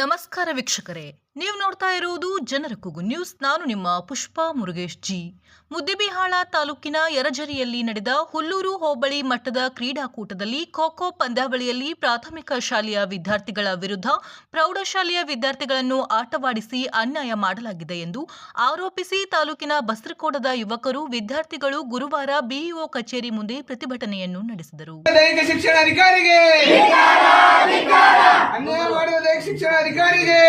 ನಮಸ್ಕಾರ ವೀಕ್ಷಕರೇ ನೀವು ನೋಡ್ತಾ ಇರುವುದು ಜನರ ಕೂಗು ನ್ಯೂಸ್. ನಾನು ನಿಮ್ಮ ಪುಷ್ಪಾ ಮುರುಗೇಶ್ ಜಿ. ಮುದ್ದಿಬಿಹಾಳ ತಾಲೂಕಿನ ಯರಜರಿಯಲ್ಲಿ ನಡೆದ ಹುಲ್ಲೂರು ಹೋಬಳಿ ಮಟ್ಟದ ಕ್ರೀಡಾಕೂಟದಲ್ಲಿ ಖೋಖೋ ಖೋ ಪಂದ್ಯಾವಳಿಯಲ್ಲಿ ಪ್ರಾಥಮಿಕ ಶಾಲೆಯ ವಿದ್ಯಾರ್ಥಿಗಳ ವಿರುದ್ಧ ಪ್ರೌಢಶಾಲೆಯ ವಿದ್ಯಾರ್ಥಿಗಳನ್ನು ಆಟವಾಡಿಸಿ ಅನ್ಯಾಯ ಮಾಡಲಾಗಿದೆ ಎಂದು ಆರೋಪಿಸಿ ತಾಲೂಕಿನ ಬಸ್ರಕೋಟದ ಯುವಕರು ವಿದ್ಯಾರ್ಥಿಗಳು ಗುರುವಾರ ಬಿಇಒ ಕಚೇರಿ ಮುಂದೆ ಪ್ರತಿಭಟನೆಯನ್ನು ನಡೆಸಿದರು. ಶಿಕ್ಷಣ ಅಧಿಕಾರಿಗೆ!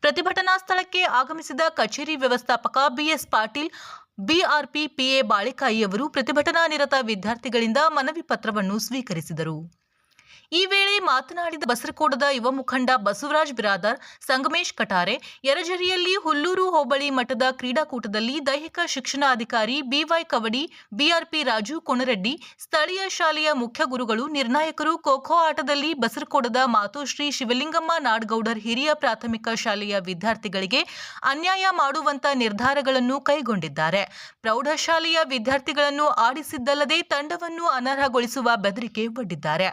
ಪ್ರತಿಭಟನಾ ಸ್ಥಳಕ್ಕೆ ಆಗಮಿಸಿದ ಕಚೇರಿ ವ್ಯವಸ್ಥಾಪಕ BS Patil, BRP PA Balikai ಅವರು ಪ್ರತಿಭಟನಾ ನಿರತ ವಿದ್ಯಾರ್ಥಿಗಳಿಂದ ಮನವಿ ಪತ್ರವನ್ನು ಸ್ವೀಕರಿಸಿದರು. ಈ ವೇಳೆ ಮಾತನಾಡಿದ ಬಸರಕೋಡದ ಯುವ ಮುಖಂಡ ಬಸವರಾಜ್ ಬಿರಾದರ್, ಸಂಗಮೇಶ್ ಕಟಾರೆ, ಯರಜರಿಯಲ್ಲಿ ಹುಲ್ಲೂರು ಹೋಬಳಿ ಮಠದ ಕ್ರೀಡಾಕೂಟದಲ್ಲಿ ದೈಹಿಕ ಶಿಕ್ಷಣಾಧಿಕಾರಿ B Y Kavadi, BRP Raju Konareddy ಸ್ಥಳೀಯ ಶಾಲೆಯ ಮುಖ್ಯ ಗುರುಗಳು, ನಿರ್ಣಾಯಕರು ಖೋಖೋ ಆಟದಲ್ಲಿ ಬಸರಕೋಡದ ಮಾತೋಶ್ರೀ ಶಿವಲಿಂಗಮ್ಮ ನಾಡ್ಗೌಡರ್ ಹಿರಿಯ ಪ್ರಾಥಮಿಕ ಶಾಲೆಯ ವಿದ್ಯಾರ್ಥಿಗಳಿಗೆ ಅನ್ಯಾಯ ಮಾಡುವಂತ ನಿರ್ಧಾರಗಳನ್ನು ಕೈಗೊಂಡಿದ್ದಾರೆ. ಪ್ರೌಢಶಾಲೆಯ ವಿದ್ಯಾರ್ಥಿಗಳನ್ನು ಆಡಿಸಿದ್ದಲ್ಲದೆ ತಂಡವನ್ನು ಅನರ್ಹಗೊಳಿಸುವ ಬೆದರಿಕೆ ಒಡ್ಡಿದ್ದಾರೆ.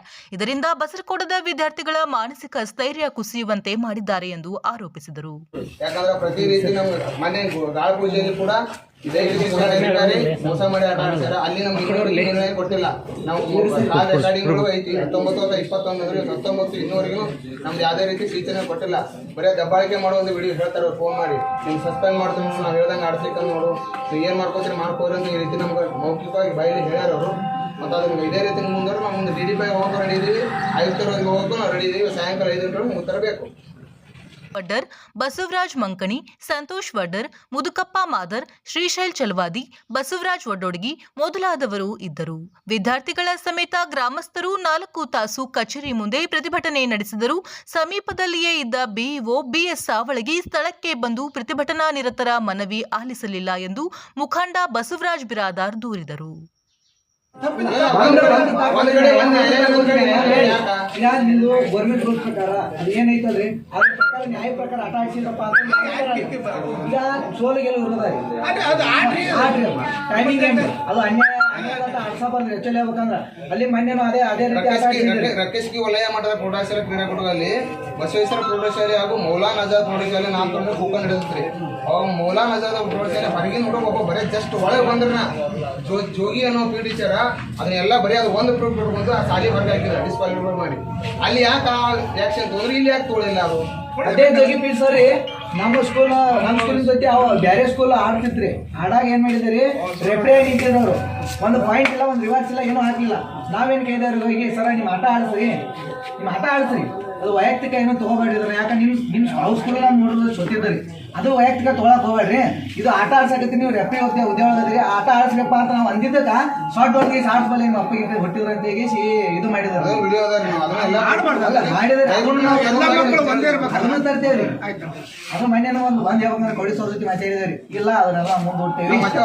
ಇದರಿಂದ ಬಸರಕೋಟದ ವಿದ್ಯಾರ್ಥಿಗಳ ಮಾನಸಿಕ ಸ್ಥೈರ್ಯ ಕುಸಿಯುವಂತೆ ಮಾಡಿದ್ದಾರೆ ಎಂದು ಆರೋಪಿಸಿದರು. ಯಾಕಂದ್ರೆ ಪ್ರತಿ ರೀತಿ ನಮ್ಗೆ ಮನೆ ಗಾಳ ಪೂಜೆಯಲ್ಲಿ ಕೂಡ ದೈಹಿಕ ಶಿಕ್ಷಣ ಅಧಿಕಾರಿ ಮೋಸ ಮಾಡಿ ಆಟ ಆಡ್ತಾರೆ ಅಲ್ಲಿ ನಮ್ಗೆ ಇನ್ನೂರು ನಿರ್ಣಯ ಕೊಟ್ಟಿಲ್ಲ. ನಾವು ಕಾಲ್ ರೆಕಾರ್ಡಿಂಗ್ಗಳು ಐತಿ. ಹತ್ತೊಂಬತ್ತು ಅಥವಾ ಇಪ್ಪತ್ತೊಂದು ಹತ್ತೊಂಬತ್ತು ಇನ್ನೂರಿಗೂ ನಮ್ದು ಯಾವುದೇ ರೀತಿ ಸೂಚನೆ ಕೊಟ್ಟಿಲ್ಲ. ಬರೀ ದಬ್ಬಾಳಿಕೆ ಮಾಡೋ ಒಂದು ವಿಡಿಯೋ ಹೇಳ್ತಾರೆ ಫೋನ್ ಮಾಡಿ. ನೀವು ಸಸ್ಪೆಂಡ್ ಮಾಡ್ತೀವಿ ನೋಡು, ನಾವು ಹೇಳ್ದಂಗೆ ಆಡ್ಸ್ಲಿಕ್ಕೆ ನೋಡು. ನೀವು ಏನು ಮಾಡ್ಕೋತೀರಿ ಮಾಡ್ಕೋರಿ ಅಂತ ಈ ರೀತಿ ನಮ್ಗೆ ಮೌಖಿಕವಾಗಿ ಬಾಯಲ್ಲಿ ಹೇಳ್ಯಾರ ಅವರು. ಮತ್ತು ಅದನ್ನ ಇದೇ ರೀತಿ ಮುಂದೆ ಡಿ ಡಿ ಪೈ ರೆಡಿ ಇದೀವಿ ಆಯುಕ್ತರವರೆಗೆ ಹೋಗೋಕೆ ನಾವು ರೆಡಿ ಇದೀವಿ ಸಾಯಂಕಾಲ ಐದು ಗಂಟೆ ವಡ್ಡರ್, ಬಸವರಾಜ್ ಮಂಕಣಿ, ಸಂತೋಷ್ ವಡ್ಡರ್, ಮುದುಕಪ್ಪ ಮಾದರ್, ಶ್ರೀಶೈಲ್ ಚಲವಾದಿ, ಬಸವರಾಜ್ ಒಡ್ಡೊಡಗಿ ಮೊದಲಾದವರು ಇದ್ದರು. ವಿದ್ಯಾರ್ಥಿಗಳ ಸಮೇತ ಗ್ರಾಮಸ್ಥರು ನಾಲ್ಕು ತಾಸು ಕಚೇರಿ ಮುಂದೆ ಪ್ರತಿಭಟನೆ ನಡೆಸಿದರು. ಸಮೀಪದಲ್ಲಿಯೇ ಇದ್ದ ಬಿಇಒ ಬಿಎಸ್ ಸಾವಳಗಿ ಸ್ಥಳಕ್ಕೆ ಬಂದು ಪ್ರತಿಭಟನಾ ನಿರತರ ಮನವಿ ಆಲಿಸಲಿಲ್ಲ ಎಂದು ಮುಖಂಡ ಬಸವರಾಜ್ ಬಿರಾದಾರ್ ದೂರಿದರು. ನಿಮ್ದು ಗೌರ್ಮೆಂಟ್ ರೂಲ್ಸ್ ಪ್ರಕಾರ ಅದೇನೈತಲ್ರಿ ಅದ್ರ ಪ್ರಕಾರ ನ್ಯಾಯ ಪ್ರಕಾರ. ಈಗ ಸೋಲಿಗೆಲ್ಲ ಇರೋದ ಆಡ್ರಿ ಟೈಮಿಂಗ್ ಅದು ಅನ್ಯಾಯ ಆಡ್ಸ ಬಂದ್ರಿ ಅಲ್ಲಿ ಮೊನ್ನೆನೂ ಅದೇ ಅದೇ ರೀತಿ ಆಟ ರಕೇಶ್ ಆಡ್ಸಿದ್ರಿ ರಕೇಶ್ಗಿ ವಲಯ ಮಟ್ಟದ ಪ್ರೌಢಶಾಲೆ ಕ್ರೀಡಾಕೂಟದಲ್ಲಿ ಬಸವೇಶ್ವರ ಪ್ರೌಢಶಾಲೆ ಹಾಗೂ ಮೌಲಾನ್ ಆಜಾದ್ ಪ್ರೌಢಶಾಲೆ ನಾಲ್ಕು ಹೂಕ ನಡೆದಿತ್ರಿ. ಅವಾಗ ಮೌಲಾನ್ ಆಜಾದ್ ಪ್ರೌಢಶಾಲೆ ಹೊರಗಿನ ಹುಡುಗ ಒಬ್ಬ ಬರೀ ಜಸ್ಟ್ ಒಳಗೆ ಬಂದ್ರನ ಜೋ ಜೋಗಿ ಅನ್ನೋ ಪಿ ಟೀಚರ ಅದನ್ನೆಲ್ಲ ಬರೀ ಅದು ಒಂದು ಪ್ರೂಫ್ ಬಿಟ್ಕೊಂಡು ಆ ಸಾಲಿ ಹೊರಗೆ ಹಾಕಿದ್ರು ಡಿಸ್ಕ್ವಾಲಿಫೈ ಮಾಡಿ. ಅಲ್ಲಿ ಯಾಕೆ ಆಕ್ಷನ್ ತೊಂದ್ರೆ? ಇಲ್ಲಿ ಯಾಕೆ ತೊಗೊಳಿಲ್ಲ ಅದು? ಅದೇ ಜೋಗಿ ಪಿ ಸರಿ ನಮ್ಮ ಸ್ಕೂಲ್ ನಮ್ಮ ಸ್ಕೂಲಿನ ಜೊತೆ ಅವ ಬೇರೆ ಸ್ಕೂಲ್ ಆಡ್ತಿತ್ರಿ. ಆಡಾಗ ಏನ್ ಮಾಡಿದ್ರಿ? ರೆಫ್ರಿ ನಿಂತಿದ್ದವ್ರು ಒಂದು ಪಾಯಿಂಟ್ ಇಲ್ಲ ಒಂದು ರಿವರ್ಸ್ ಇಲ್ಲ ಏನೂ ಹಾಕಲಿಲ್ಲ ನಾವೇನ್ ಕೇಳಿದವ್ರಿಗೆ ಹೋಗಿ ಸರ ನಿಮ್ಮ ಆಟ ಆಡ್ಸ್ರಿ. ನಿಮ್ಮ ಆಟ ಆಡ್ಸ್ರಿ. ಅದು ವೈಯಕ್ತಿಕ ಏನೋ ತಗೋಬೇಡಿದ್ರೆ ಯಾಕಂದ್ರೆ ನಿಮ್ ನಿಮ್ಮ ಹೌಸ್ ನಾನು ನೋಡಿದ್ರೆ ಸೊತ್ತಿದ್ರಿ ಅದು ವೈಯಕ್ತಿಕ ತೊಗೊಳಕ್ ಹೋಗ್ಬೇಡ್ರಿ. ಇದು ಆಟ ಆಡ್ಸಕತ್ತಿ ನೀವು ರೆಫ್ರಿ ಹೋಗ್ತೀವಿ ಉದ್ಯೋಗದಲ್ಲಿ ಆಟ ಆಡ್ಸ್ಬೇಕಪ್ಪ ಅಂತ ನಾವು ಅಂದಿದ್ದಕ್ಕ ಶಾರ್ಟ್ ಹೋಗಿ ಬಲ್ಲಿ ನಿಮ್ಮ ಅಪ್ಪ ಹೊಟ್ಟಿದ್ರೆ ಅಂತ ಹೇಳಿ ಇದು ಮಾಡಿದಾರೆ. ಅದು ಅದನ್ನು ತರ್ತೇವ್ರಿ ಮೊನ್ನೆ ಒಂದು ಬಂದ್ ಯಾವಾಗ ಕೊಡಿಸೋದಕ್ಕೆ ಮಾತಾಡಿದ್ರಿ ಇಲ್ಲ ಅದನ್ನೆಲ್ಲ ಮುಂದೆ ಮತ್ತೆ